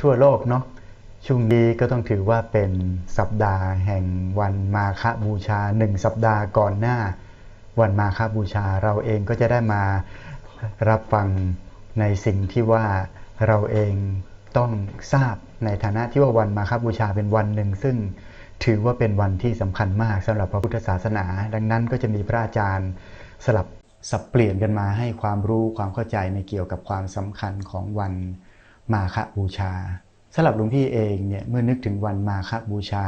ทั่วโลกเนาะช่วงนี้ก็ต้องถือว่าเป็นสัปดาห์แห่งวันมาฆบูชาหนึ่งสัปดาห์ก่อนหน้า วันมาฆบูชาเราเองก็จะได้มารับฟังในสิ่งที่ว่าเราเองต้องทราบในฐานะที่ว่าวันมาฆบูชาเป็นวันหนึ่ง ซึ่งถือว่าเป็นวันที่สำคัญมากสำหรับพระพุทธศาสนา ดังนั้นก็จะมีพระอาจารย์สลับสับเปลี่ยนกันมาให้ความรู้ความเข้าใจในเกี่ยวกับความสำคัญของวัน มาฆบูชาสำหรับหลวงพี่เองเนี่ยเมื่อนึกถึงวันมาฆบูชา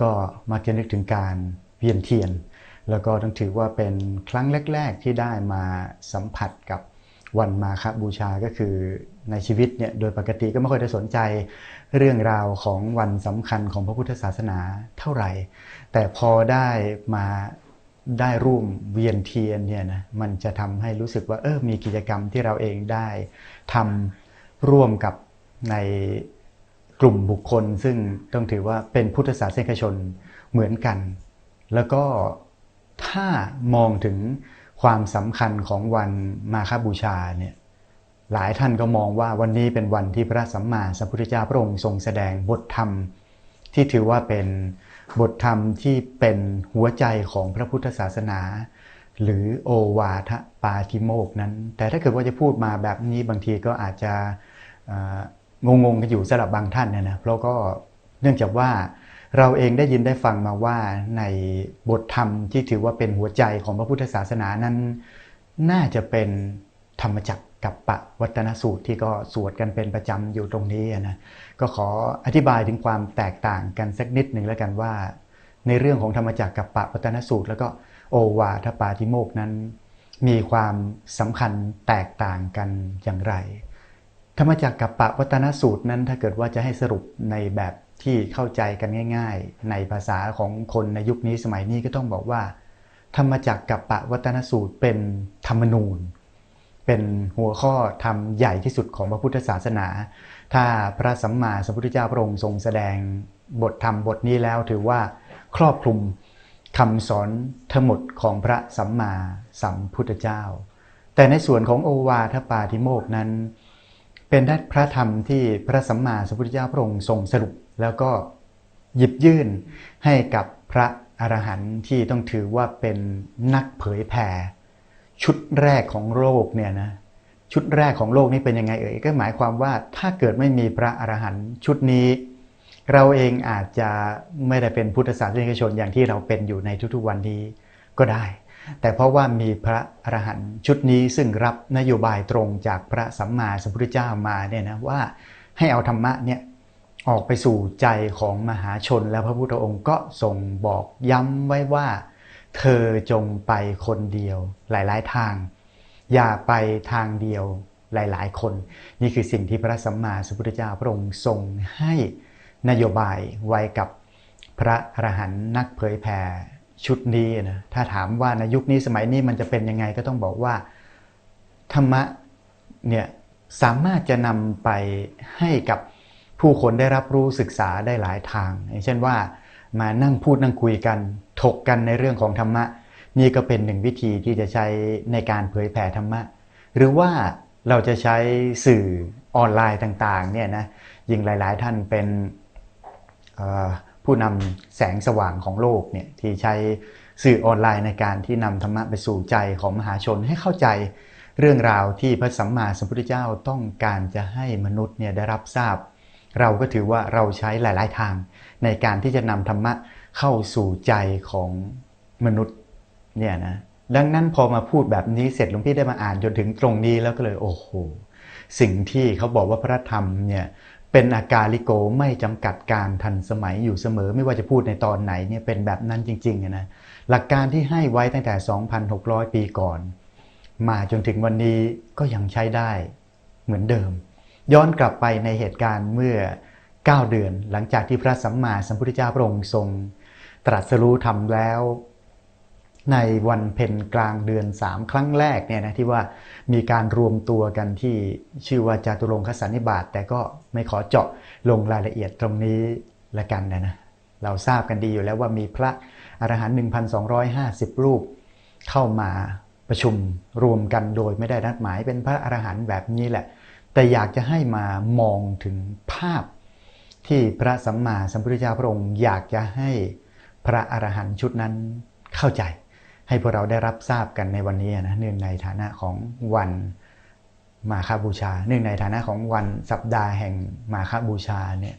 ก็มักจะนึกถึงการเวียนเทียน แล้วก็ต้องถือว่าเป็นครั้งแรก ๆ ที่ได้มาสัมผัสกับวันมาฆบูชาก็คือในชีวิตเนี่ยโดยปกติก็ไม่ค่อยได้สนใจเรื่องราวของวันสำคัญของพระพุทธศาสนาเท่าไหร่ แต่พอได้มาได้ร่วมเวียนเทียนเนี่ยนะมันจะทำให้รู้สึกว่าเออมีกิจกรรมที่เราเองได้ทำ ร่วมกับในกลุ่มบุคคล ซึ่งต้องถือว่าเป็นพุทธศาสนิกชนเหมือนกัน แล้วก็ถ้ามองถึงความสำคัญของวันมาฆบูชาเนี่ยหลายท่านก็มองว่าวันนี้เป็นวันที่พระสัมมาสัมพุทธเจ้าพระองค์ทรงแสดงบทธรรม ที่ถือว่าเป็นบทธรรมที่เป็นหัวใจของพระพุทธศาสนา หรือโอวาทปาติโมกนั้น แต่ถ้าเกิดว่าจะพูดมาแบบนี้บางทีก็อาจจะงงงๆกันอยู่สำหรับบางท่านนะนะเพราะก็เนื่องจากว่าเราเองได้ยินได้ฟังมาว่าในบทธรรมที่ถือว่าเป็นหัวใจของพระพุทธศาสนานั้น น่าจะเป็นธรรมจักรกับปะวัตนสูตรที่ก็สวดกันเป็นประจำอยู่ตรงนี้นะก็ขออธิบายถึงความแตกต่างกันสักนิดหนึ่งแล้วกันว่า ในเรื่องของธรรมจักรกับปะวัตนสูตร แล้วก็ โอวาทปาติโมกนั้น มีความสำคัญแตกต่างกันอย่างไร ธรรมจักรกับปะวัตนสูตรนั้นถ้าเกิดว่าจะให้สรุปในแบบที่เข้าใจกันง่าย ๆ ในภาษาของคนในยุคนี้สมัยนี้ก็ต้องบอกว่า ธรรมจักรกับปะวัตนสูตรเป็นธรรมนูญ เป็นหัวข้อธรรมใหญ่ที่สุดของพระพุทธศาสนา ถ้าพระสัมมาสัมพุทธเจ้าพระองค์ทรงแสดงบทธรรมบทนี้แล้วถือว่าครอบคลุม คำสอนทั้งหมดของพระสัมมาสัมพุทธเจ้า แต่ในส่วนของโอวาทปาติโมกนั้น เป็นด้พระธรรมที่พระสัมมาสัมพุทธเจ้าพระองค์ทรงสรุป แล้วก็หยิบยื่นให้กับพระอรหันต์ที่ต้องถือว่าเป็นนักเผยแผ่ชุดแรกของโลกเนี่ยนะชุดแรกของโลกนี้เป็นยังไงเอ่ยก็หมายความว่าถ้าเกิดไม่มีพระอรหันต์ชุดนี้ เราเองอาจจะไม่ได้เป็นพุทธศาสนิกชนอย่างที่เราเป็นอยู่ในทุกๆวันนี้ก็ได้ แต่เพราะว่ามีพระอรหันต์ชุดนี้ซึ่งรับนโยบายตรงจากพระสัมมาสัมพุทธเจ้ามาเนี่ยนะว่าให้เอาธรรมะเนี่ยออกไปสู่ใจของมหาชนแล้วพระพุทธองค์ก็ทรงบอกย้ำไว้ว่า เธอจงไปคนเดียวหลาย ๆ ทาง อย่าไปทางเดียวหลาย ๆ คน นี่คือสิ่งที่พระสัมมาสัมพุทธเจ้าพระองค์ทรงให้ นโยบายไว้กับพระอรหันต์นักเผยแผ่ชุดนี้นะถ้าถามว่าในยุคนี้สมัยนี้มันจะเป็นยังไงก็ต้องบอกว่าธรรมะเนี่ยสามารถจะนำไปให้กับผู้คนได้รับรู้ศึกษาได้หลายทาง อย่างเช่นว่ามานั่งพูดนั่งคุยกันถกกันในเรื่องของธรรมะ นี่ก็เป็นหนึ่งวิธีที่จะใช้ในการเผยแผ่ธรรมะ หรือว่าเราจะใช้สื่อออนไลน์ต่างๆเนี่ยนะยิ่งหลาย ๆ ท่านเป็น ผู้นำแสงสว่างของโลกเนี่ยที่ใช้สื่อออนไลน์ในการที่นำธรรมะไปสู่ใจของมหาชนให้เข้าใจเรื่องราวที่พระสัมมาสัมพุทธเจ้าต้องการจะให้มนุษย์เนี่ยได้รับทราบ เราก็ถือว่าเราใช้หลาย ๆ ทาง ในการที่จะนำธรรมะเข้าสู่ใจของมนุษย์เนี่ยนะดังนั้นพอมาพูดแบบนี้เสร็จหลวงพี่ได้มาอ่านจนถึงตรงนี้แล้วก็เลยโอ้โหสิ่งที่เขาบอกว่าพระธรรมเนี่ย เป็นอาการลิโกไม่จำกัดการทันสมัยอยู่เสมอ ไม่ว่าจะพูดในตอนไหนเนี่ยเป็นแบบนั้นจริงๆนะหลักการที่ให้ไว้ตั้งแต่ 2,600 ปีก่อน มาจนถึงวันนี้ก็ยังใช้ได้เหมือนเดิม ย้อนกลับไปในเหตุการณ์เมื่อ 9 เดือน หลังจากที่พระสัมมาสัมพุทธเจ้าพระองค์ทรง ตรัสรู้ทำแล้ว ในวันเพ็ญกลางเดือน 3 ครั้งแรกเนี่ยนะที่ว่ามีการรวมตัวกันที่ชื่อว่าจาตุรงคสันนิบาตแต่ก็ไม่ขอเจาะลงรายละเอียดตรงนี้ละกันนะนะเราทราบกันดีอยู่แล้วว่ามีพระอรหันต์1,250 รูป เข้ามาประชุมรวมกันโดยไม่ได้นัดหมายเป็นพระอรหันต์แบบนี้แหละ แต่อยากจะให้มามองถึงภาพที่พระสัมมาสัมพุทธเจ้าพระองค์อยากจะให้พระอรหันต์ชุดนั้นเข้าใจ ให้พวกเราได้รับทราบกันในวันนี้นะเนื่องในฐานะของวันมาคบูชา เนื่องในฐานะของวันสัปดาห์แห่งมาคบูชาเนี่ย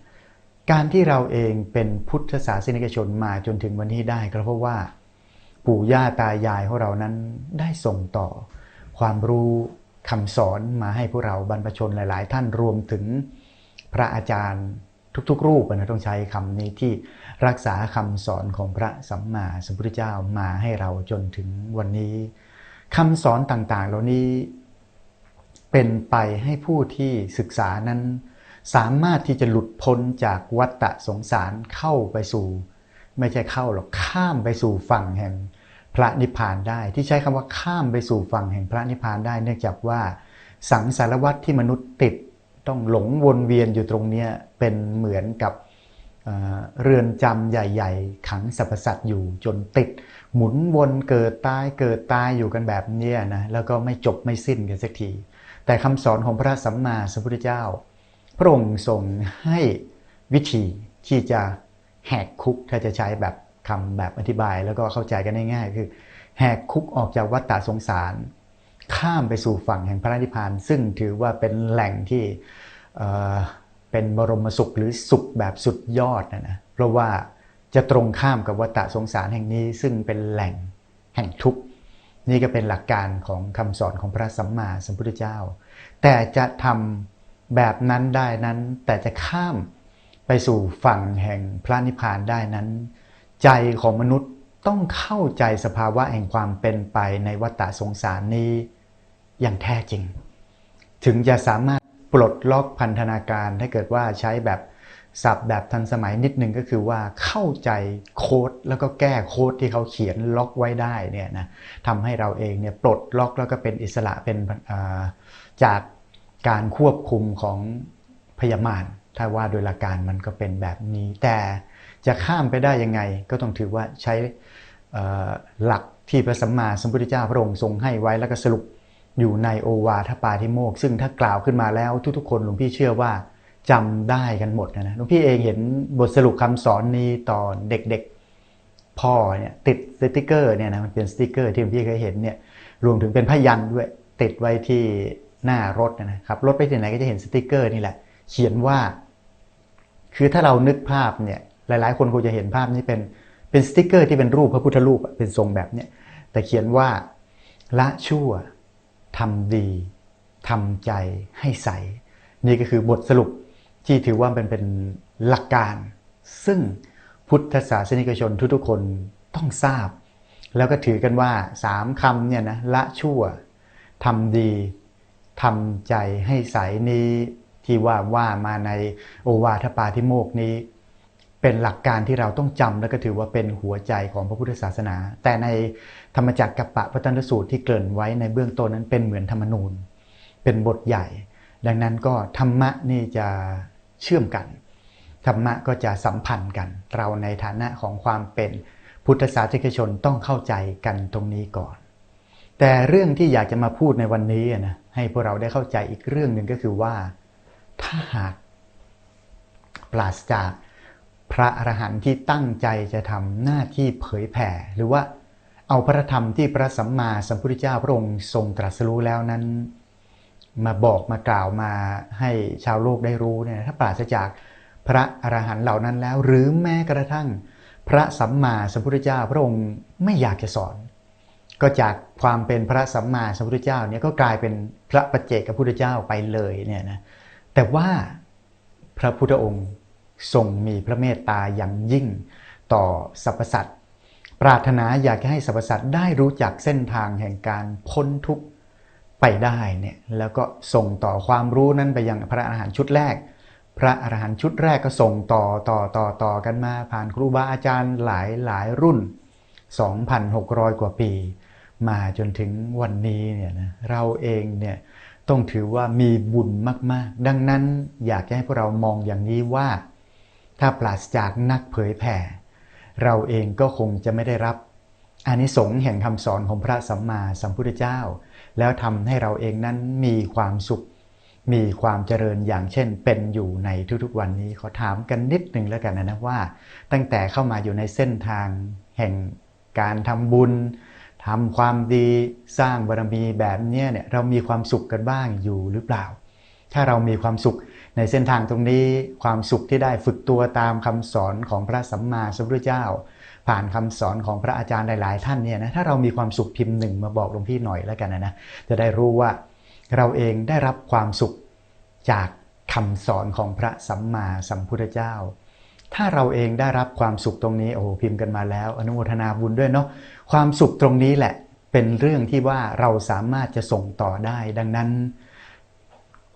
การที่เราเองเป็นพุทธศาสนิกชนมาจนถึงวันนี้ได้ก็เพราะว่า ปู่ย่าตายายของเรานั้นได้ส่งต่อ ความรู้คำสอนมาให้พวกเราบรรพชนหลาย ๆ ท่านรวมถึงพระอาจารย์ ทุกๆ รูปนะต้องใช้คำนี้ที่รักษาคำสอนของพระสัมมาสัมพุทธเจ้ามาให้เราจนถึงวันนี้คำสอนต่างๆ เหล่านี้เป็นไปให้ผู้ที่ศึกษานั้น สามารถที่จะหลุดพ้นจากวัฏฏะสงสารเข้าไปสู่ ไม่ใช่เข้าหรอกข้ามไปสู่ฝั่งแห่งพระนิพพานได้ ที่ใช้คำว่าข้ามไปสู่ฝั่งแห่งพระนิพพานได้ เนื่องจากว่าสังสารวัฏที่มนุษย์ติด ต้องหลงวนเวียนอยู่ตรงนี้เป็นเหมือนกับเรือนจำใหญ่ ๆ ขังสรรพสัตว์อยู่จนติด หมุนวนเกิดตายเกิดตายอยู่กันแบบนี้นะแล้วก็ไม่จบไม่สิ้นกันสักที แต่คำสอนของพระสัมมาสัมพุทธเจ้า พระองค์ทรงให้วิธีที่จะแหกคุกถ้าจะใช้แบบคำแบบอธิบาย แล้วก็เข้าใจกันง่ายๆคือ แหกคุกออกจากวัฏฏะสงสาร ข้ามไปสู่ฝั่งแห่งพระนิพพาน ซึ่งถือว่าเป็นแหล่งที่เป็นบรมสุขหรือสุขแบบสุดยอดนะนะเพราะว่าจะตรงข้ามกับวัฏสงสารแห่งนี้ ซึ่งเป็นแหล่งแห่งทุกข์นี่ก็เป็นหลักการของคำสอนของพระสัมมาสัมพุทธเจ้า แต่จะทำแบบนั้นได้นั้น แต่จะข้ามไปสู่ฝั่งแห่งพระนิพพานได้นั้น ใจของมนุษย์ต้องเข้าใจสภาวะแห่งความเป็นไปในวัฏสงสารนี้ อย่างแท้จริง ถึงจะสามารถปลดล็อกพันธนาการถ้าเกิดว่าใช้แบบศัพท์แบบทันสมัยนิดนึงก็คือว่าเข้าใจโค้ดแล้วก็แก้โค้ดที่เขาเขียนล็อกไว้ได้เนี่ยนะทำให้เราเองเนี่ยปลดล็อกแล้วก็เป็นอิสระเป็นจากการควบคุมของพยามารถ้าว่าโดยหลักการมันก็เป็นแบบนี้ แต่จะข้ามไปได้ยังไง ก็ต้องถือว่าใช้หลักที่พระสัมมาสัมพุทธเจ้าพระองค์ทรงให้ไว้แล้วก็สรุป อยู่ในโอวาทปาทิโมก ซึ่งถ้ากล่าวขึ้นมาแล้วทุกๆ คนหลวงพี่เชื่อว่าจำได้กันหมดนะหลวงพี่เองเห็นบทสรุปคำสอนนี้ตอนเด็กๆพ่อเนี่ยติดสติกเกอร์เนี่ยนะมันเป็นสติกเกอร์ที่หลวงพี่เคยเห็นเนี่ยรวมถึงเป็นพยันด้วยติดไว้ที่หน้ารถนะครับรถไปที่ไหนก็จะเห็นสติกเกอร์นี่แหละ เขียนว่า คือถ้าเรานึกภาพเนี่ยหลายๆ คนคงจะเห็นภาพนี้เป็นเป็นสติกเกอร์ที่เป็นรูปพระพุทธรูปเป็นทรงแบบเนี้ยแต่เขียนว่าละชั่ว ทำดีทำใจให้ใส นี่ก็คือบทสรุปที่ถือว่าเป็นเป็นหลักการ ซึ่งพุทธศาสนิกชนทุกๆคนต้องทราบ แล้วก็ถือกันว่าสามคำเนี่ยนะละชั่วทำดีทำใจให้ใสนี้ที่ว่าว่ามาในโอวาทปาทิโมกนี้ เป็นหลักการที่เราต้องจำแล้วก็ถือว่าเป็นหัวใจของพระพุทธศาสนา แต่ในธรรมจักรกับปะพระตันสูตรที่เกริ่นไว้ในเบื้องต้นนั้นเป็นเหมือนธรรมนูญ เป็นบทใหญ่ ดังนั้นก็ธรรมะนี่จะเชื่อมกัน ธรรมะก็จะสัมพันธ์กัน เราในฐานะของความเป็นพุทธศาสนิกชนต้องเข้าใจกันตรงนี้ก่อน แต่เรื่องที่อยากจะมาพูดในวันนี้นะให้พวกเราได้เข้าใจอีกเรื่องหนึ่งก็คือว่า ถ้าหากปราศจาก พระอรหันต์ที่ตั้งใจจะทำหน้าที่เผยแผ่ หรือว่าเอาพระธรรมที่พระสัมมาสัมพุทธเจ้าพระองค์ทรงตรัสรู้แล้วนั้น มาบอกมากล่าวมาให้ชาวโลกได้รู้เนี่ยถ้าปราศจากพระอรหันต์เหล่านั้นแล้ว หรือแม้กระทั่ง พระสัมมาสัมพุทธเจ้าพระองค์ไม่อยากจะสอน ก็จากความเป็นพระสัมมาสัมพุทธเจ้าเนี่ยก็กลายเป็นพระปัจเจกพุทธเจ้าไปเลยเนี่ยนะแต่ว่าพระพุทธองค์ ทรงมีพระเมตตาอย่างยิ่งต่อสรรพสัตว์ปรารถนาอยากให้สรรพสัตว์ได้รู้จักเส้นทางแห่งการพ้นทุกข์ไปได้เนี่ยแล้วก็ส่งต่อความรู้นั้นไปยังพระอรหันต์ชุดแรก พระอรหันต์ชุดแรกก็ส่งต่อต่อต่อต่อกันมา ผ่านครูบาอาจารย์หลายหลายรุ่น 2,600 กว่าปี มาจนถึงวันนี้เนี่ยนะเราเองเนี่ยต้องถือว่ามีบุญมาก ๆ ดังนั้นอยากให้พวกเรามองอย่างนี้ว่า ถ้าปราศจากนักเผยแผ่ เราเองก็คงจะไม่ได้รับอานิสงส์แห่งคำสอนของพระสัมมาสัมพุทธเจ้า แล้วทำให้เราเองนั้นมีความสุข มีความเจริญอย่างเช่น เป็นอยู่ในทุกๆวันนี้ขอถามกันนิดหนึ่งแล้วกันนะว่า ตั้งแต่เข้ามาอยู่ในเส้นทางแห่งการทำบุญทำความดีสร้างบารมีแบบนี้เนี่ยเรามีความสุขกันบ้างอยู่หรือเปล่า ถ้าเรามีความสุข ในเส้นทางตรงนี้ความสุขที่ได้ฝึกตัวตามคำสอนของพระสัมมาสัมพุทธเจ้า ผ่านคำสอนของพระอาจารย์หลาย ๆ ท่านเนี่ยนะถ้าเรามีความสุขพิมพ์หนึ่งมาบอกหลวงพี่หน่อยแล้วกันนะนะจะได้รู้ว่าเราเองได้รับความสุขจากคำสอนของพระสัมมาสัมพุทธเจ้า ถ้าเราเองได้รับความสุขตรงนี้โอ้พิมพ์กันมาแล้ว อนุโมทนาบุญด้วยเนาะความสุขตรงนี้แหละเป็นเรื่องที่ว่าเราสามารถจะส่งต่อได้ ดังนั้น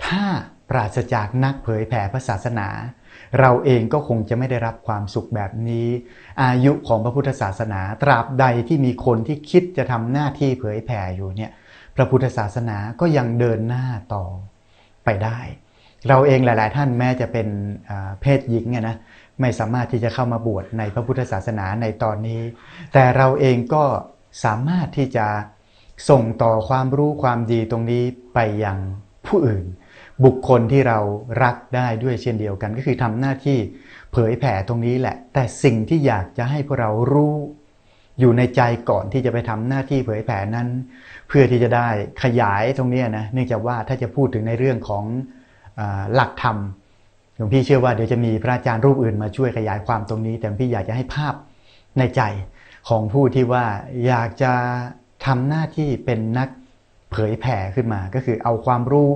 ถ้า ปราศจากนักเผยแผ่พระศาสนา เราเองก็คงจะไม่ได้รับความสุขแบบนี้ อายุของพระพุทธศาสนาตราบใดที่มีคนที่คิดจะทำหน้าที่เผยแผ่อยู่เนี่ยพระพุทธศาสนาก็ยังเดินหน้าต่อไปได้ เราเองหลาย ๆ ท่านแม้จะเป็นเพศหญิงนะไม่สามารถที่จะเข้ามาบวชในพระพุทธศาสนาในตอนนี้ แต่เราเองก็สามารถที่จะส่งต่อความรู้ความดีตรงนี้ไปยังผู้อื่น บุคคลที่เรารักได้ด้วยเช่นเดียวกัน ก็คือทำหน้าที่เผยแผ่ตรงนี้แหละ แต่สิ่งที่อยากจะให้พวกเรารู้อยู่ในใจก่อนที่จะไปทำหน้าที่เผยแผ่นั้น เพื่อที่จะได้ขยายตรงนี้นะเนื่องจากว่าถ้าจะพูดถึงในเรื่องของอหลักธรรมหลวงพี่เชื่อว่าเดี๋ยวจะมีพระอาจารย์รูปอื่นมาช่วยขยายความตรงนี้ แต่พี่อยากจะให้ภาพในใจของผู้ที่ว่าอยากจะทำหน้าที่เป็นนักเผยแผ่ขึ้นมา ก็คือเอาความรู้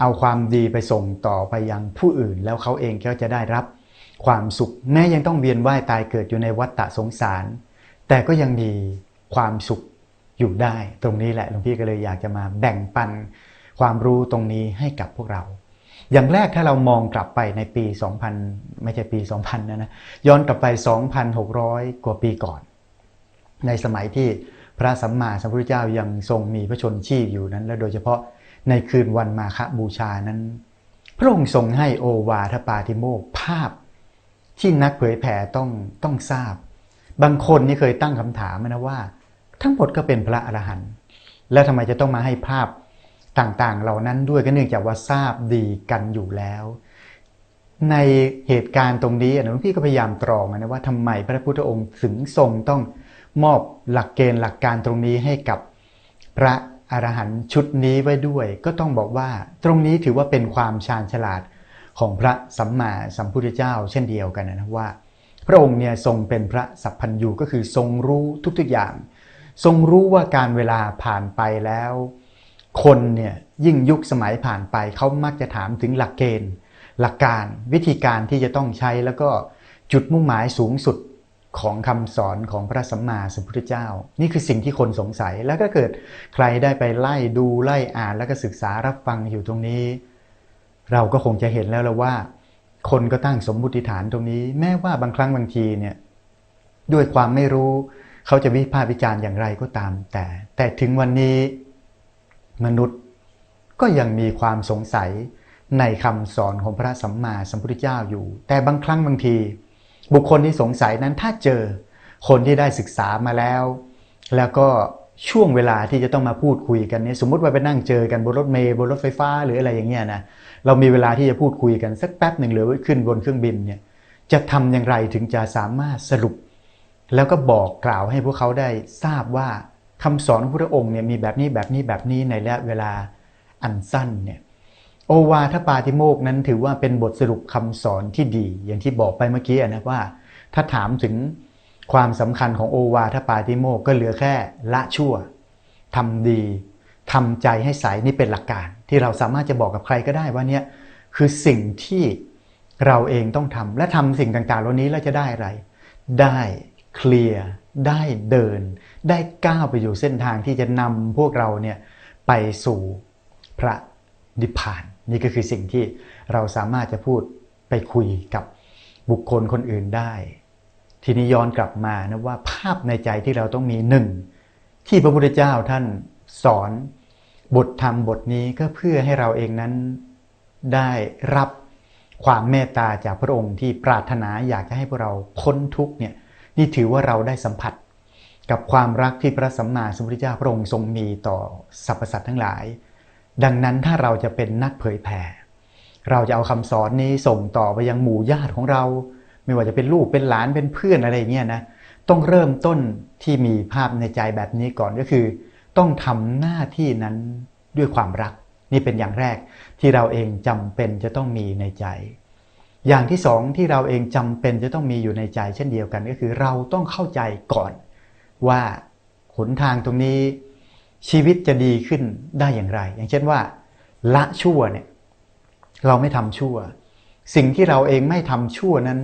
เอาความดีไปส่งต่อไปยังผู้อื่น แล้วเขาเองก็จะได้รับความสุข แม้ยังต้องเวียนว่ายตายเกิดอยู่ในวัฏฏะสงสาร แต่ก็ยังมีความสุขอยู่ได้ ตรงนี้แหละหลวงพี่ก็เลยอยากจะมาแบ่งปันความรู้ตรงนี้ให้กับพวกเรา อย่างแรกถ้าเรามองกลับไปในปี 2000 ไม่ใช่ปี 2000 นะนะย้อนกลับไป 2,600 กว่าปีก่อน ในสมัยที่พระสัมมาสัมพุทธเจ้ายังทรงมีพระชนชีพอยู่นั้น และโดยเฉพาะ ในคืนวันมาฆบูชานั้น พระองค์ทรงให้โอวาทปาติโมกภาพ ที่นักเผยแผ่ต้องต้องทราบ บางคนนี่เคยตั้งคำถามนะว่า ทั้งหมดก็เป็นพระอรหันต์แล้วทำไมจะต้องมาให้ภาพต่างๆ เหล่านั้นด้วยก็เนื่องจากว่าทราบดีกันอยู่แล้ว ในเหตุการณ์ตรงนี้หลวงพี่ก็พยายามตรองนะว่าทำไมพระพุทธองค์ถึงทรงต้องมอบหลักเกณฑ์หลักการตรงนี้ให้กับพระ อรหันต์ชุดนี้ไว้ด้วย ก็ต้องบอกว่าตรงนี้ถือว่าเป็นความชาญฉลาดของพระสัมมาสัมพุทธเจ้า เช่นเดียวกันนะว่า พระองค์เนี่ยทรงเป็นพระสัพพัญญูก็คือทรงรู้ทุกๆอย่าง ทรงรู้ว่าการเวลาผ่านไปแล้ว คนเนี่ยยิ่งยุคสมัยผ่านไปเขามักจะถามถึงหลักเกณฑ์ หลักการวิธีการที่จะต้องใช้แล้วก็จุดมุ่งหมายสูงสุด ของคำสอนของพระสัมมาสัมพุทธเจ้า นี่คือสิ่งที่คนสงสัยแล้วก็เกิดใครได้ไปไล่ดูไล่อ่านแล้วก็ศึกษารับฟังอยู่ตรงนี้ เราก็คงจะเห็นแล้วแล้วว่า คนก็ตั้งสมมุติฐานตรงนี้ แม้ว่าบางครั้งบางทีเนี่ยด้วยความไม่รู้เขาจะวิพากษ์วิจารณ์อย่างไรก็ตาม แต่ แต่ถึงวันนี้มนุษย์ก็ยังมีความสงสัยในคำสอนของพระสัมมาสัมพุทธเจ้าอยู่ แต่บางครั้งบางที บุคคลที่สงสัยนั้นถ้าเจอคนที่ได้ศึกษามาแล้ว แล้วก็ช่วงเวลาที่จะต้องมาพูดคุยกันเนี่ยสมมติว่าไปนั่งเจอกันบนรถเมล์บนรถไฟฟ้าหรืออะไรอย่างเงี้ยนะเรามีเวลาที่จะพูดคุยกันสักแป๊บหนึ่งหรือขึ้นบนเครื่องบินเนี่ยจะทำอย่างไรถึงจะสามารถสรุป แล้วก็บอกกล่าวให้พวกเขาได้ทราบว่าคำสอนของพระองค์เนี่ยมีแบบนี้แบบนี้แบบนี้ในระยะเวลาอันสั้นเนี่ย โอวาทปาติโมกนั้นถือว่าเป็นบทสรุปคำสอนที่ดี อย่างที่บอกไปเมื่อกี้นะว่า ถ้าถามถึงความสำคัญของโอวาทปาติโมกก็เหลือแค่ละชั่วทำดีทำใจให้ใสนี่เป็นหลักการ ที่เราสามารถจะบอกกับใครก็ได้ว่าเนี่ยคือสิ่งที่เราเองต้องทำและทำสิ่งต่างๆเหล่านี้แล้วจะได้อะไร ได้เคลียร์ได้เดิน ได้ก้าวไปอยู่เส้นทางที่จะนำพวกเราเนี่ยไปสู่พระนิพพาน นี่ก็คือสิ่งที่เราสามารถจะพูดไปคุยกับบุคคลคนอื่นได้ ทีนี้ย้อนกลับมานะว่าภาพในใจที่เราต้องมีหนึ่งที่พระพุทธเจ้าท่านสอนบทธรรมบทนี้ก็เพื่อให้เราเองนั้นได้รับความเมตตาจากพระองค์ที่ปรารถนาอยากจะให้พวกเราพ้นทุกเนี่ยนี่ถือว่าเราได้สัมผัส กับความรักที่พระสัมมาสัมพุทธเจ้าพระองค์ทรงมีต่อสรรพสัตว์ทั้งหลาย ดังนั้นถ้าเราจะเป็นนักเผยแผ่เราจะเอาคำสอนนี้ส่งต่อไปยังหมู่ญาติของเรา ไม่ว่าจะเป็นลูกเป็นหลานเป็นเพื่อนอะไรเงี้ยนะต้องเริ่มต้นที่มีภาพในใจแบบนี้ก่อนก็คือ ต้องทำหน้าที่นั้นด้วยความรัก นี่เป็นอย่างแรกที่เราเองจำเป็นจะต้องมีในใจ อย่างที่สองที่เราเองจำเป็นจะต้องมีอยู่ในใจ เช่นเดียวกันก็คือ เราต้องเข้าใจก่อนว่าหนทางตรงนี้ ชีวิตจะดีขึ้นได้อย่างไร อย่างเช่นว่า ละชั่วเนี่ยเราไม่ทำชั่ว สิ่งที่เราเองไม่ทำชั่วนั้น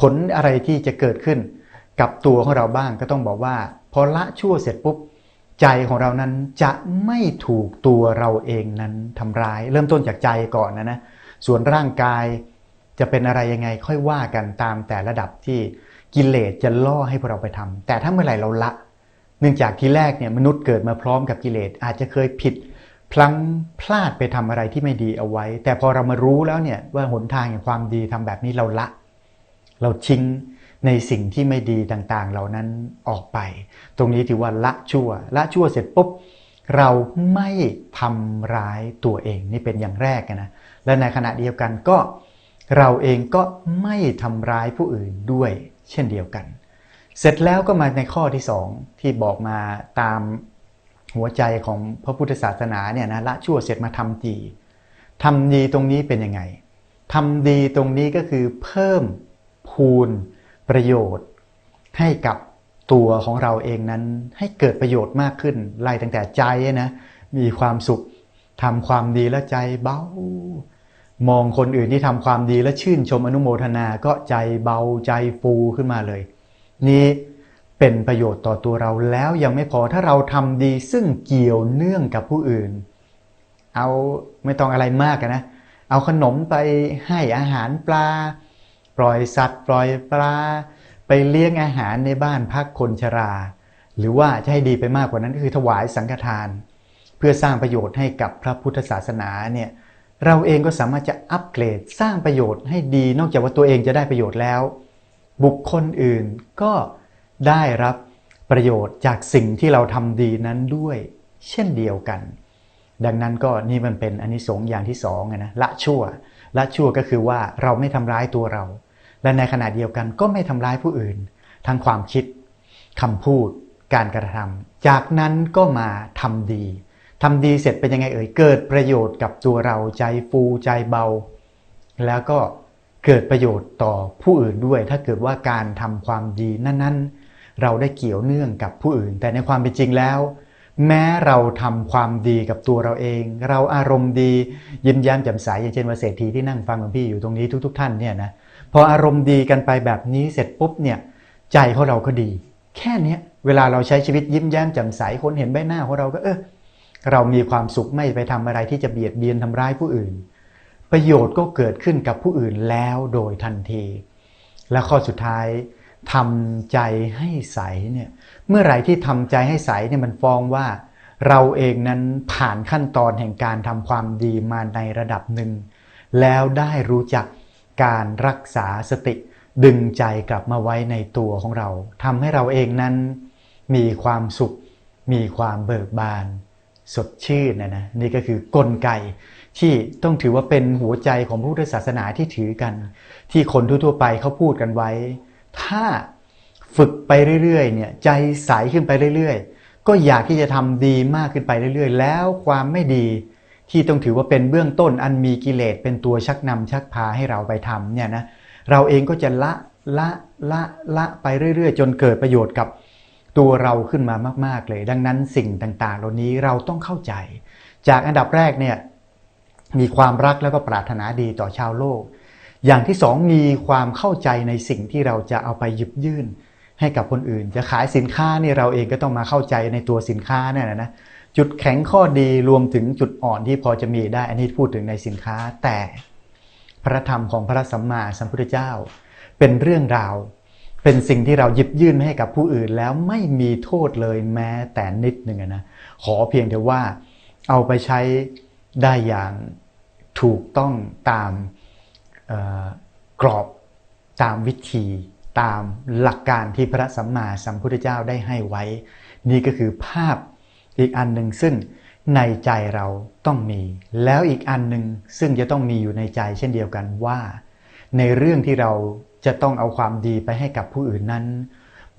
ผลอะไรที่จะเกิดขึ้น กับตัวของเราบ้างก็ต้องบอกว่า พอละชั่วเสร็จปุ๊บใจของเรานั้นจะไม่ถูกตัวเราเองนั้นทำร้าย เริ่มต้นจากใจก่อนนะนะส่วนร่างกายจะเป็นอะไรยังไงค่อยว่ากันตามแต่ระดับที่กิเลสจะล่อให้พวกเราไปทำแต่ถ้าเมื่อไหร่เราละ เนื่องจากที่แรกเนี่ยมนุษย์เกิดมาพร้อมกับกิเลสอาจจะเคยผิด พลั้งพลาดไปทำอะไรที่ไม่ดีเอาไว้ แต่พอเรามารู้แล้วเนี่ยว่าหนทางแห่งความดีทำแบบนี้เราละ เราทิ้งในสิ่งที่ไม่ดีต่างๆ เหล่านั้นออกไป ตรงนี้ถือว่าละชั่ว ละชั่วเสร็จปุ๊บเราไม่ทำร้ายตัวเองนี่เป็นอย่างแรกนะและในขณะเดียวกันก็เราเองก็ไม่ทำร้ายผู้อื่นด้วย เช่นเดียวกัน เสร็จแล้วก็มาในข้อที่สองที่บอกมาตามหัวใจของพระพุทธศาสนาเนี่ยนะละชั่วเสร็จมาทำดีทำดีตรงนี้เป็นยังไงทำดีตรงนี้ก็คือเพิ่มพูนประโยชน์ ให้กับตัวของเราเองนั้นให้เกิดประโยชน์มากขึ้นไล่ตั้งแต่ใจนะมีความสุขทำความดีแล้วใจเบามองคนอื่นที่ทำความดีและชื่นชมอนุโมทนาก็ใจเบาใจฟูขึ้นมาเลย นี่เป็นประโยชน์ต่อตัวเราแล้วยังไม่พอถ้าเราทำดีซึ่งเกี่ยวเนื่องกับผู้อื่น เอาไม่ต้องอะไรมากนะเอาขนมไปให้อาหารปลา ปล่อยสัตว์ ปล่อยปลา ไปเลี้ยงอาหารในบ้านพักคนชรา หรือว่าจะให้ดีไปมากกว่านั้นก็คือถวายสังฆทาน เพื่อสร้างประโยชน์ให้กับพระพุทธศาสนาเนี่ยเราเองก็สามารถจะอัปเกรดสร้างประโยชน์ให้ดีนอกจากว่าตัวเองจะได้ประโยชน์แล้ว บุคคลอื่นก็ได้รับประโยชน์จากสิ่งที่เราทำดีนั้นด้วยเช่นเดียวกัน ดังนั้นก็นี่มันเป็นอันนี้สงอย่างที่สองนะละชั่วละชั่วก็คือว่าเราไม่ทำร้ายตัวเรา และในขณะเดียวกันก็ไม่ทำร้ายผู้อื่น ทั้งความคิดคำพูด การกระทำจากนั้นก็มาทำดีทำดีเสร็จเป็นยังไงเอ่ยเกิดประโยชน์กับตัวเราใจฟูใจเบา แล้วก็ เกิดประโยชน์ต่อผู้อื่นด้วย ถ้าเกิดว่าการทำความดีนั้นๆ เราได้เกี่ยวเนื่องกับผู้อื่น แต่ในความเป็นจริงแล้ว แม้เราทำความดีกับตัวเราเอง เราอารมณ์ดียิ้มแย้มแจ่มใสอย่างเช่นว่าเศรษฐีที่นั่งฟังหลวงพี่อยู่ตรงนี้ทุก ๆ ท่านเนี่ยนะพออารมณ์ดีกันไปแบบนี้เสร็จปุ๊บเนี่ยใจของเราก็ดี แค่นี้เวลาเราใช้ชีวิตยิ้มแย้มแจ่มใสคนเห็นใบหน้าของเราก็เออเรามีความสุขไม่ไปทำอะไรที่จะเบียดเบียนทำร้ายผู้อื่น ประโยชน์ก็เกิดขึ้นกับผู้อื่นแล้วโดยทันที และข้อสุดท้ายทำใจให้ใสเนี่ยเมื่อไหร่ที่ทำใจให้ใสเนี่ยมันฟ้องว่า เราเองนั้นผ่านขั้นตอนแห่งการทำความดีมาในระดับหนึ่ง แล้วได้รู้จักการรักษาสติ ดึงใจกลับมาไว้ในตัวของเราทำให้เราเองนั้นมีความสุข มีความเบิกบาน สดชื่นนะนะนี่ก็คือกลไก ที่ต้องถือว่าเป็นหัวใจของพระพุทธศาสนาที่ถือกัน ที่คนทั่วๆไปเขาพูดกันไว้ ถ้าฝึกไปเรื่อยๆเนี่ยใจใสขึ้นไปเรื่อยๆ ก็อยากที่จะทำดีมากขึ้นไปเรื่อยๆ แล้วความไม่ดีที่ต้องถือว่าเป็นเบื้องต้นอันมีกิเลสเป็นตัวชักนำชักพาให้เราไปทำเนี่ยนะเราเองก็จะละละละละไปเรื่อยๆ จนเกิดประโยชน์กับตัวเราขึ้นมามาก ๆเลย ดังนั้นสิ่งต่างๆ เหล่านี้เราต้องเข้าใจ จากอันดับแรกเนี่ย มีความรักแล้วก็ปรารถนาดีต่อชาวโลก อย่างที่สองมีความเข้าใจในสิ่งที่เราจะเอาไปหยิบยื่น ให้กับคนอื่น จะขายสินค้านี่เราเองก็ต้องมาเข้าใจในตัวสินค้าเนี่ยนะจุดแข็งข้อดีรวมถึงจุดอ่อนที่พอจะมีได้ อันนี้พูดถึงในสินค้า แต่พระธรรมของพระสัมมาสัมพุทธเจ้า เป็นเรื่องราว เป็นสิ่งที่เราหยิบยื่นให้กับผู้อื่นแล้วไม่มีโทษเลยแม้แต่นิดหนึ่งนะขอเพียงแต่ว่าเอาไปใช้ ได้อย่างถูกต้องตามกรอบตามวิธีตามหลักการที่พระสัมมาสัมพุทธเจ้าได้ให้ไว้ นี่ก็คือภาพอีกอันหนึ่งซึ่งในใจเราต้องมี แล้วอีกอันหนึ่งซึ่งจะต้องมีอยู่ในใจเช่นเดียวกันว่า ในเรื่องที่เราจะต้องเอาความดีไปให้กับผู้อื่นนั้น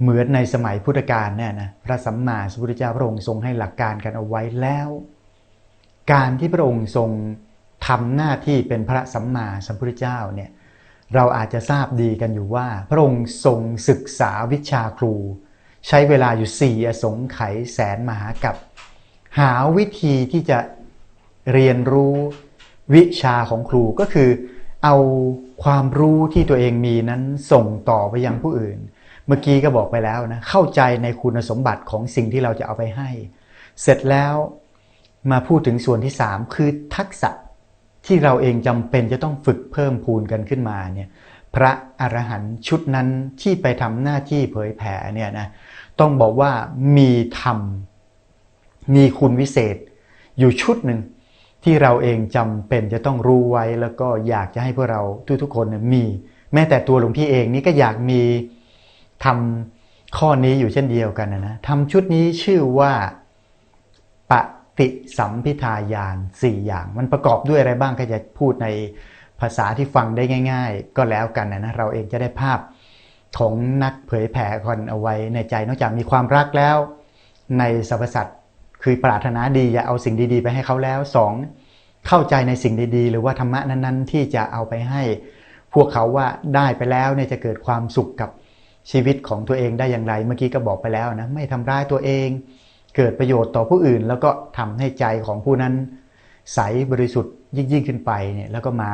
เหมือนในสมัยพุทธกาลเนี่ยนะพระสัมมาสัมพุทธเจ้าพระองค์ทรงให้หลักการกันเอาไว้แล้ว การที่พระองค์ทรงทำหน้าที่เป็นพระสัมมาสัมพุทธเจ้าเนี่ยเราอาจจะทราบดีกันอยู่ว่า พระองค์ทรงศึกษาวิชาครู ใช้เวลาอยู่สี่อสงไขยแสนมหากับ หาวิธีที่จะเรียนรู้วิชาของครูก็คือ เอาความรู้ที่ตัวเองมีนั้นส่งต่อไปยังผู้อื่น เมื่อกี้ก็บอกไปแล้วนะเข้าใจในคุณสมบัติของสิ่งที่เราจะเอาไปให้ เสร็จแล้ว มาพูดถึงส่วนที่ 3 คือทักษะที่เราเองจำเป็นจะต้องฝึกเพิ่มพูนกันขึ้นมาเนี่ยพระอรหันต์ชุดนั้นที่ไปทำหน้าที่เผยแผ่เนี่ยนะต้องบอกว่ามีธรรม มีคุณวิเศษ อยู่ชุดหนึ่งที่เราเองจำเป็นจะต้องรู้ไว้แล้วก็อยากจะให้พวกเราทุกๆคนมี แม้แต่ตัวหลวงพี่เองนี่ก็อยากมีทำข้อนี้อยู่เช่นเดียวกันนะนะทำชุดนี้ชื่อว่าปะ ฏิสัมพิทายานสี่อย่าง มันประกอบด้วยอะไรบ้างก็จะพูดในภาษาที่ฟังได้ง่าย ๆ ก็แล้วกันนะนะเราเองจะได้ภาพของนักเผยแผ่คนเอาไว้ในใจนอกจากมีความรักแล้ว ในสรรพสัตว์คือปรารถนาดีอย่าเอาสิ่งดีๆ ไปให้เขาแล้วสองเข้าใจในสิ่งดีๆ หรือว่าธรรมะนั้นๆ ที่จะเอาไปให้ พวกเขาว่าได้ไปแล้วเนี่ยจะเกิดความสุขกับชีวิตของตัวเองได้อย่างไร เมื่อกี้ก็บอกไปแล้วนะไม่ทำร้ายตัวเอง เกิดประโยชน์ต่อผู้อื่น แล้วก็ทำให้ใจของผู้นั้น ใสบริสุทธิ์ยิ่งยิ่งขึ้นไปเนี่ยแล้วก็มา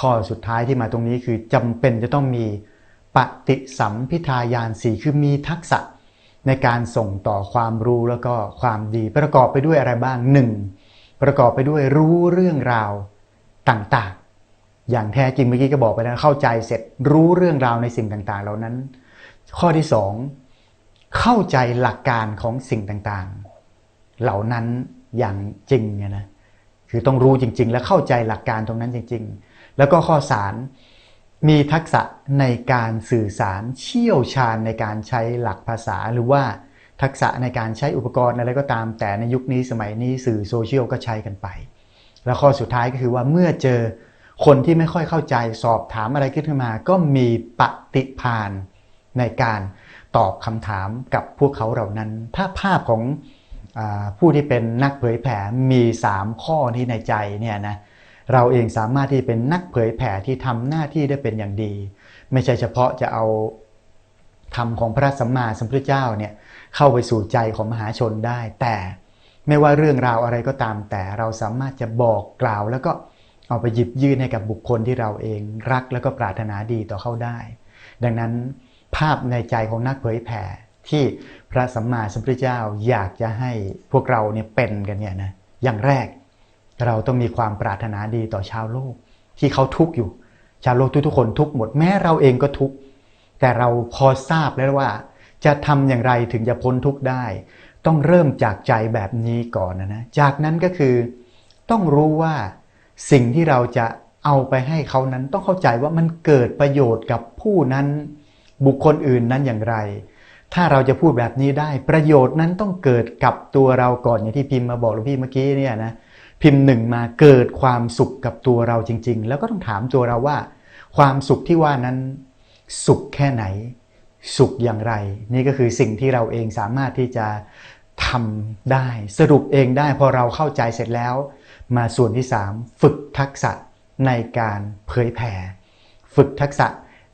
ข้อสุดท้ายที่มาตรงนี้คือจำเป็นจะต้องมีปฏิสัมพิทายานสี่คือมีทักษะในการส่งต่อความรู้แล้วก็ความดีประกอบไปด้วยอะไรบ้างหนึ่งประกอบไปด้วยรู้เรื่องราวต่างๆ อย่างแท้จริงเมื่อกี้ก็บอกไปแล้วเข้าใจเสร็จรู้เรื่องราวในสิ่งต่างๆ เหล่านั้น ข้อที่สอง เข้าใจหลักการของสิ่งต่างๆ เหล่านั้นอย่างจริงนะคือต้องรู้จริง ๆ และเข้าใจหลักการตรงนั้นจริง ๆ แล้วก็ข้อสารมีทักษะในการสื่อสารเชี่ยวชาญในการใช้หลักภาษาหรือว่าทักษะในการใช้อุปกรณ์อะไรก็ตาม แต่ในยุคนี้สมัยนี้สื่อโซเชียลก็ใช้กันไป แล้วข้อสุดท้ายก็คือว่าเมื่อเจอคนที่ไม่ค่อยเข้าใจสอบถามอะไรขึ้นมา ก็มีปฏิพานในการ ตอบคำถามกับพวกเขาเหล่านั้น ถ้าภาพของอผู้ที่เป็นนักเผยแผ่มี 3 ข้อนี้ในใจเนี่ยนะเราเองสามารถที่เป็นนักเผยแผ่ที่ทำหน้าที่ได้เป็นอย่างดี ไม่ใช่เฉพาะจะเอาธรรมของพระสัมมาสัมพุทธเจ้าเนี่ยเข้าไปสู่ใจของมหาชนได้ แต่ไม่ว่าเรื่องราวอะไรก็ตาม แต่เราสามารถจะบอกกล่าว แล้วก็เอาไปหยิบยื่นให้กับบุคคลที่เราเองรักแล้วก็ปรารถนาดีต่อเขาได้ ดังนั้น ภาพในใจของนักเผยแผ่ที่พระสัมมาสัมพุทธเจ้าอยากจะให้พวกเราเนี่ยเป็นกันเนี่ยนะอย่างแรก เราต้องมีความปรารถนาดีต่อชาวโลก ที่เขาทุกข์อยู่ ชาวโลกทุกๆคนทุกหมดแม้เราเองก็ทุกข์แต่เราพอทราบแล้วว่า จะทำอย่างไรถึงจะพ้นทุกข์ได้ ต้องเริ่มจากใจแบบนี้ก่อนนะนะจากนั้นก็คือ ต้องรู้ว่าสิ่งที่เราจะเอาไปให้เขานั้นต้องเข้าใจว่ามันเกิดประโยชน์กับผู้นั้น บุคคลอื่นนั้นอย่างไร ถ้าเราจะพูดแบบนี้ได้ประโยชน์นั้นต้องเกิดกับตัวเราก่อนอย่างที่พิมพ์มาบอกหลวงพี่เมื่อกี้เนี่ยนะพิมพ์หนึ่งมาเกิดความสุขกับตัวเราจริง ๆ แล้วก็ต้องถามตัวเราว่า ความสุขที่ว่านั้นสุขแค่ไหน สุขอย่างไร นี่ก็คือสิ่งที่เราเองสามารถที่จะทำได้ สรุปเองได้พอเราเข้าใจเสร็จแล้ว มาส่วนที่ 3 ฝึกทักษะในการเผยแผ่ ฝึกทักษะ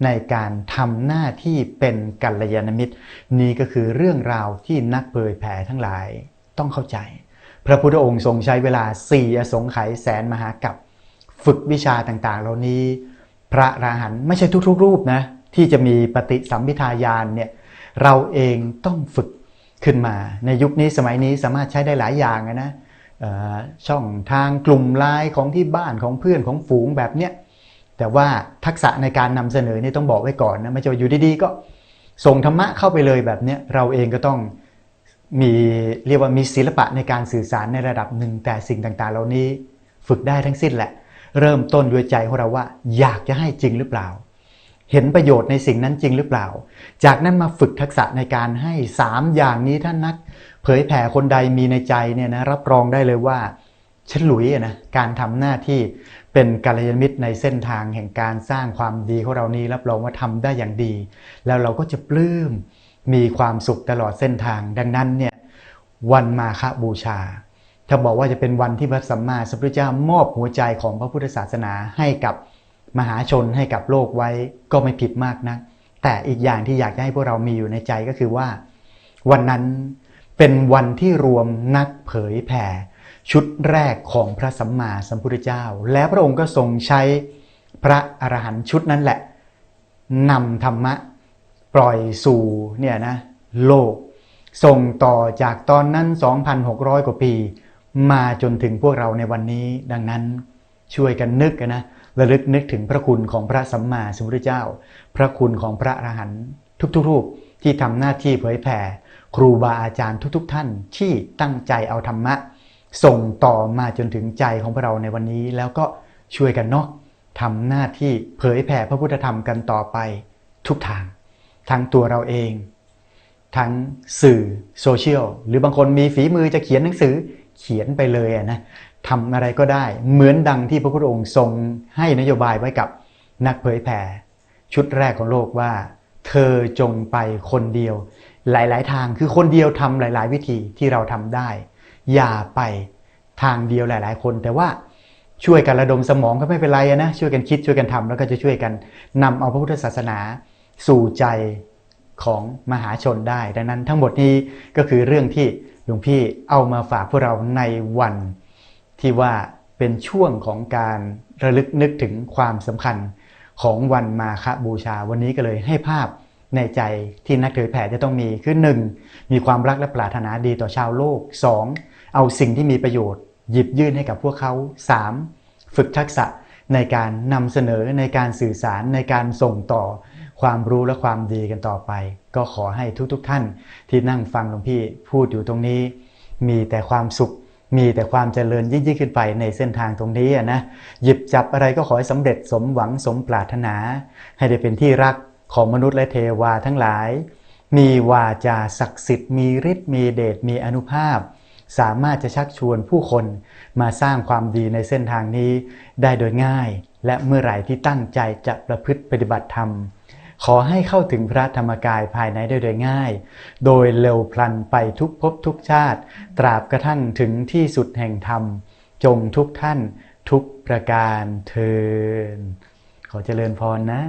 ในการทำหน้าที่เป็นกัลยาณมิตร นี่ก็คือเรื่องราวที่นักเผยแผ่ทั้งหลายต้องเข้าใจ พระพุทธองค์ทรงใช้เวลาสี่อสงไขยแสนมหากับฝึกวิชาต่างๆ เหล่านี้ พระราหันไม่ใช่ทุกๆ รูปนะที่จะมีปฏิสัมพิทายานเนี่ยเราเองต้องฝึกขึ้นมา ในยุคนี้สมัยนี้สามารถใช้ได้หลายอย่างนะช่องทางกลุ่มไลน์ของที่บ้านของเพื่อนของฝูงแบบเนี้ย แต่ว่าทักษะในการนำเสนอนี่ต้องบอกไว้ก่อนนะไม่ใช่อยู่ดีๆ ก็ส่งธรรมะเข้าไปเลยแบบเนี้ยเราเองก็ต้องมีเรียกว่ามีศิลปะในการสื่อสารในระดับหนึ่ง แต่สิ่งต่างๆ เหล่านี้ฝึกได้ทั้งสิ้นแหละ เริ่มต้นด้วยใจของเราว่า อยากจะให้จริงหรือเปล่า เห็นประโยชน์ในสิ่งนั้นจริงหรือเปล่า จากนั้นมาฝึกทักษะในการให้ 3 อย่างนี้ท่านนัก เผยแผ่คนใดมีในใจเนี่ยนะรับรองได้เลยว่าฉลุยนะการทำหน้าที่ เป็นกัลยาณมิตรในเส้นทางแห่งการสร้างความดีของเรานี้รับรองว่าทำได้อย่างดี แล้วเราก็จะปลื้มมีความสุขตลอดเส้นทาง ดังนั้นเนี่ยวันมาฆบูชา ถ้าบอกว่าจะเป็นวันที่พระสัมมาสัมพุทธเจ้ามอบหัวใจของพระพุทธศาสนาให้กับมหาชนให้กับโลกไว้ก็ไม่ผิดมากนะแต่อีกอย่างที่อยากจะให้พวกเรามีอยู่ในใจก็คือว่า วันนั้นเป็นวันที่รวมนักเผยแผ่ ชุดแรกของพระสัมมาสัมพุทธเจ้า และพระองค์ก็ทรงใช้พระอรหันต์ชุดนั้นแหละนำธรรมะปล่อยสู่เนี่ยนะโลก ส่งต่อจากตอนนั้น 2,600 กว่าปี มาจนถึงพวกเราในวันนี้ ดังนั้นช่วยกันนึกนะระลึกนึกถึงพระคุณของพระสัมมาสัมพุทธเจ้า พระคุณของพระอรหันต์ทุกๆรูปที่ทำหน้าที่เผยแผ่ ครูบาอาจารย์ทุก ๆ ท่านที่ตั้งใจเอาธรรมะ ส่งต่อมาจนถึงใจของพวกเราในวันนี้ แล้วก็ช่วยกันเนาะทำหน้าที่เผยแผ่พระพุทธธรรมกันต่อไปทุกทาง ทั้งตัวเราเอง ทั้งสื่อโซเชียลหรือบางคนมีฝีมือจะเขียนหนังสือเขียนไปเลยนะทำอะไรก็ได้เหมือนดังที่พระพุทธองค์ทรงให้นโยบายไว้กับนักเผยแผ่ชุดแรกของโลกว่า เธอจงไปคนเดียว หลาย ๆ ทางคือคนเดียวทำหลาย ๆ วิธีที่เราทำได้ อย่าไปทางเดียวหลาย ๆ คน แต่ว่าช่วยกันระดมสมองก็ไม่เป็นไรนะช่วยกันคิดช่วยกันทำแล้วก็จะช่วยกันนำเอาพระพุทธศาสนาสู่ใจของมหาชนได้ ดังนั้นทั้งหมดนี้ก็คือเรื่องที่หลวงพี่เอามาฝากพวกเราในวันที่ว่าเป็นช่วงของการระลึกนึกถึงความสำคัญของวันมาฆบูชา วันนี้ก็เลยให้ภาพในใจที่นักเผยแผ่จะต้องมีคือ 1. มีความรักและปรารถนาดีต่อชาวโลก 2. เอาสิ่งที่มีประโยชน์ หยิบยื่นให้กับพวกเขา 3. ฝึกทักษะในการนำเสนอในการสื่อสารในการส่งต่อความรู้และความดีกันต่อไป ก็ขอให้ทุกๆทท่านที่นั่งฟังหลวงพี่พูดอยู่ตรงนี้ มีแต่ความสุข มีแต่ความเจริญยิ่งยิ่งขึ้นไปในเส้นทางตรงนี้นะหยิบจับอะไรก็ขอให้สำเร็จสมหวังสมปรารถนา ให้ได้เป็นที่รักของมนุษย์และเทวาทั้งหลาย มีวาจาศักดิ์สิทธิ์มีฤทธิ์มีเดชมีอนุภาพ สามารถจะชักชวนผู้คนมาสร้างความดีในเส้นทางนี้ได้โดยง่าย และเมื่อไหร่ที่ตั้งใจจะประพฤติปฏิบัติธรรม ขอให้เข้าถึงพระธรรมกายภายในได้โดยง่าย โดยเร็วพลันไปทุกภพทุกชาติ ตราบกระทั่งถึงที่สุดแห่งธรรม จงทุกท่านทุกประการเทินขอเจริญพรนะ